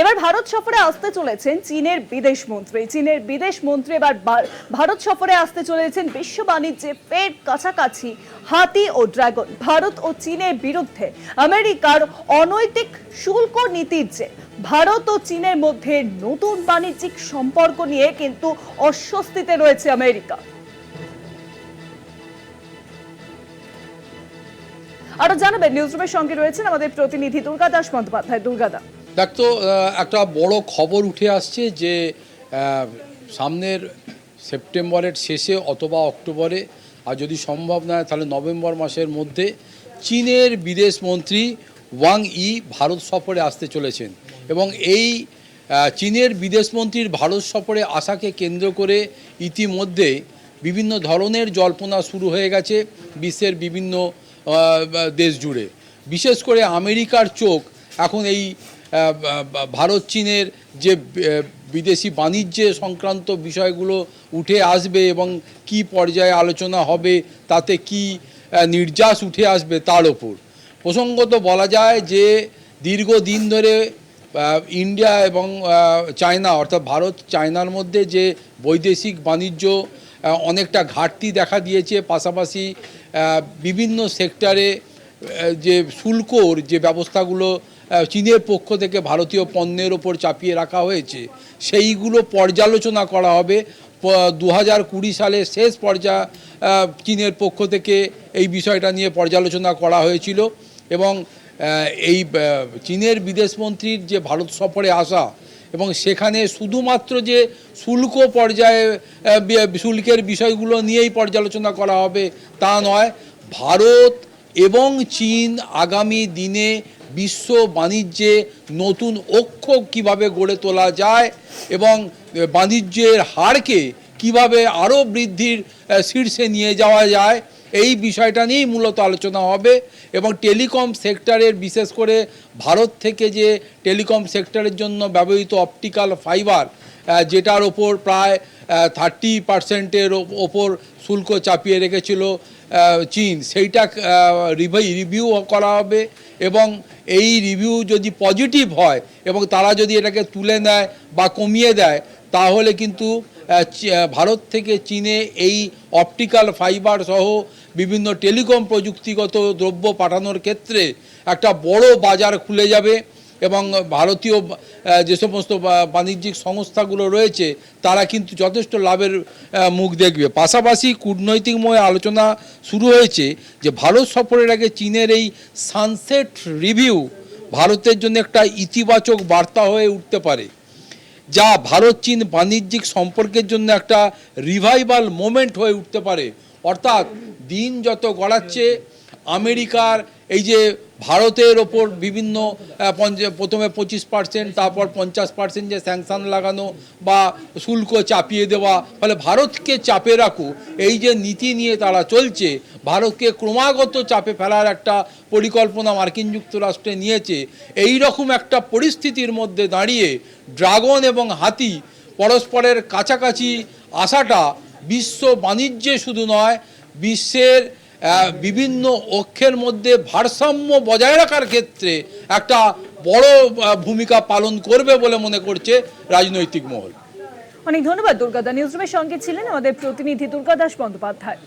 এবার ভারত সফরে আসতে চলেছেন চীনের বিদেশ মন্ত্রী। চীনের বিদেশ মন্ত্রী এবার ভারত সফরে আসতে চলেছেন বিশ্ব বাণিজ্যে ফের কাছাকাছি হাতি ও ড্রাগন। ভারত ও চীনের বিরুদ্ধে আমেরিকার অনৈতিক শুল্ক নীতির যে, ভারত ও চীনের মধ্যে নতুন বাণিজ্যিক সম্পর্ক নিয়ে কিন্তু অস্বস্তিতে রয়েছে আমেরিকা। আরও জানাবেন, নিউজরুমের সঙ্গে রয়েছেন আমাদের প্রতিনিধি দুর্গা দাস বন্দ্যোপাধ্যায়। দুর্গাদা দেখ তো একটা বড় খবর উঠে আসছে যে সামনের সেপ্টেম্বরের শেষে অথবা অক্টোবরে, আর যদি সম্ভব নয় তাহলে নভেম্বর মাসের মধ্যে চীনের বিদেশ মন্ত্রী ওয়াং ই ভারত সফরে আসতে চলেছেন। এবং এই চীনের বিদেশ মন্ত্রীর ভারত সফরে আসাকে কেন্দ্র করে ইতিমধ্যে বিভিন্ন ধরনের জল্পনা শুরু হয়ে গেছে বিশ্বের বিভিন্ন দেশ জুড়ে। বিশেষ করে আমেরিকার চোখ এখন এই ভারত চীনের যে বিদেশি বাণিজ্য সংক্রান্ত বিষয়গুলো উঠে আসবে এবং কি পর্যায়ে আলোচনা হবে, তাতে কি নির্যাস উঠে আসবে তার ওপর। প্রসঙ্গত বলা যায় যে, দীর্ঘদিন ধরে ইন্ডিয়া এবং চায়না অর্থাৎ ভারত চায়নার মধ্যে যে বৈদেশিক বাণিজ্য অনেকটা ঘাটতি দেখা দিয়েছে, পাশাপাশি বিভিন্ন সেক্টরে যে শুল্কর যে ব্যবস্থাগুলো চীনের পক্ষ থেকে ভারতীয় পণ্যের ওপর চাপিয়ে রাখা হয়েছে। সেইগুলো পর্যালোচনা করা হবে। দু হাজার কুড়ি সালের শেষ পর্যায়ে আহ, চীনের পক্ষ থেকে এই বিষয়টা নিয়ে পর্যালোচনা করা হয়েছিল এবং এই চীনের বিদেশমন্ত্রীর যে ভারত সফরে আসা এবং সেখানে শুধুমাত্র যে শুল্ক পর্যায়ে শুল্কের বিষয়গুলো নিয়েই পর্যালোচনা করা হবে তা নয়। ভারত এবং চীন আগামী দিনে বিশ্ব বাণিজ্যে নতুন অক্ষ কীভাবে গড়ে তোলা যায় এবং বাণিজ্যের হারকে কীভাবে আরও বৃদ্ধির শীর্ষে নিয়ে যাওয়া যায়, এই বিষয়টা নিয়েই মূলত আলোচনা হবে। এবং টেলিকম সেক্টরের, বিশেষ করে ভারত থেকে যে টেলিকম সেক্টরের জন্য ব্যবহৃত অপটিক্যাল ফাইবার যেটার ওপর প্রায় থার্টি পার্সেন্টের ওপর শুল্ক চাপিয়ে রেখেছিল চীন। সেইটা রিভিউ করা হবে এবং এই রিভিউ যদি পজিটিভ হয় এবং তারা যদি এটাকে তুলে নেয় বা কমিয়ে দেয়, তাহলে কিন্তু ভারত থেকে চীনে এই অপটিক্যাল ফাইবার সহ বিভিন্ন টেলিকম প্রযুক্তিগত দ্রব্য পাঠানোর ক্ষেত্রে একটা বড় বাজার খুলে যাবে। এবং ভারতীয় যে সমস্ত বাণিজ্যিক সংস্থাগুলো রয়েছে, তারা কিন্তু যথেষ্ট লাভের মুখ দেখবে। পাশাপাশি কূটনৈতিকময় আলোচনা শুরু হয়েছে যে, ভারত সফরের আগে চীনের এই সানসেট রিভিউ ভারতের জন্য একটা ইতিবাচক বার্তা হয়ে উঠতে পারে, যা ভারত চীন বাণিজ্যিক সম্পর্কের জন্য একটা রিভাইভাল মোমেন্ট হয়ে উঠতে পারে। অর্থাৎ দিন যত গড়াচ্ছে, আমেরিকার এই যে ভারতের ওপর বিভিন্ন প্রথমে পঁচিশ পার্সেন্ট তারপর পঞ্চাশ পার্সেন্ট যে স্যাংশন লাগানো বা শুল্ক চাপিয়ে দেওয়া, ফলে ভারতকে চাপে রাখু, এই যে নীতি নিয়ে তারা চলছে, ভারতকে ক্রমাগত চাপে ফেলার একটা পরিকল্পনা মার্কিন যুক্তরাষ্ট্রে নিয়েছে, এই রকম একটা পরিস্থিতির মধ্যে দাঁড়িয়ে ড্রাগন এবং হাতি পরস্পরের কাছাকাছি আসাটা বিশ্ব বাণিজ্যে শুধু নয়, বিশ্বের বিভিন্ন অক্ষের মধ্যে ভারসাম্য বজায় রাখার ক্ষেত্রে একটা বড় ভূমিকা পালন করবে বলে মনে করছে রাজনৈতিক মহল। অনেক ধন্যবাদ দুর্গাদা নিউজরুমের সঙ্গে ছিলেন আমাদের প্রতিনিধি দুর্গাদাস বন্দ্যোপাধ্যায়।